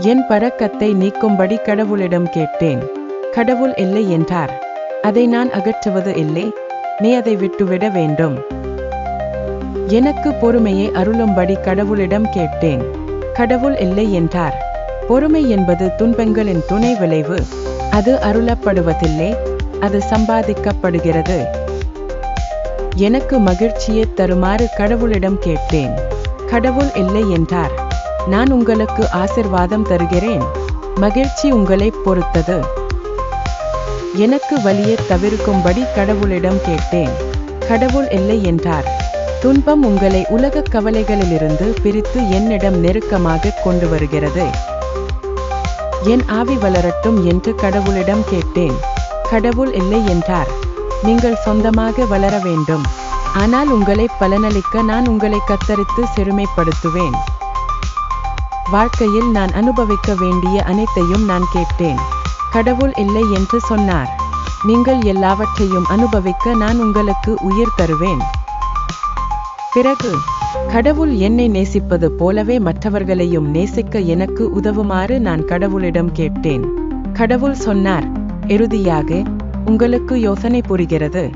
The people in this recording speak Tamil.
என் பழக்கத்தை நீக்கும்படி கடவுளிடம் கேட்டேன். கடவுள் இல்லை என்றார். அதை நான் அகற்றுவது இல்லை. நீ அதை விட்டுவிட வேண்டும். எனக்கு பொறுமையை அருளும்படி கடவுளிடம் கேட்டேன். கடவுள் இல்லை என்றார். பொறுமை என்பது துன்பங்களின் துணை விளைவு. அது அருளப்படுவதில்லை. அது சம்பாதிக்கப்படுகிறது. எனக்கு மகிழ்ச்சியை தருமாறு கடவுளிடம் கேட்டேன். கடவுள் இல்லை என்றார். நான் உங்களுக்கு ஆசிர்வாதம் தருகிறேன். மகிழ்ச்சி உங்களை பொறுத்தது. எனக்கு வலியை தவிர்க்கும்படி கடவுளிடம் கேட்டேன். கடவுள் இல்லை என்றார். துன்பம் உங்களை உலக கவலைகளிலிருந்து பிரித்து என்னிடம் நெருக்கமாக கொண்டு வருகிறது. என் ஆவி வளரட்டும் என்று கடவுளிடம் கேட்டேன். கடவுள் இல்லை என்றார். நீங்கள் சொந்தமாக வளர வேண்டும். ஆனால் உங்களை பலனளிக்க நான் உங்களை கத்தரித்து செருமைப்படுத்துவேன் வாழ்க்கையில் நான் அனுபவிக்க வேண்டிய அனைத்தையும் நான் கேட்டேன். கடவுள் இல்லை என்று சொன்னார். நீங்கள் எல்லாவற்றையும் அனுபவிக்க நான் உங்களுக்கு உயிர் தருவேன். பிறகு கடவுள் என்னை நேசிப்பது போலவே மற்றவர்களையும் நேசிக்க எனக்கு உதவுமாறு நான் கடவுளிடம் கேட்டேன். கடவுள் சொன்னார் இறுதியாக உங்களுக்கு யோசனை புரிகிறது.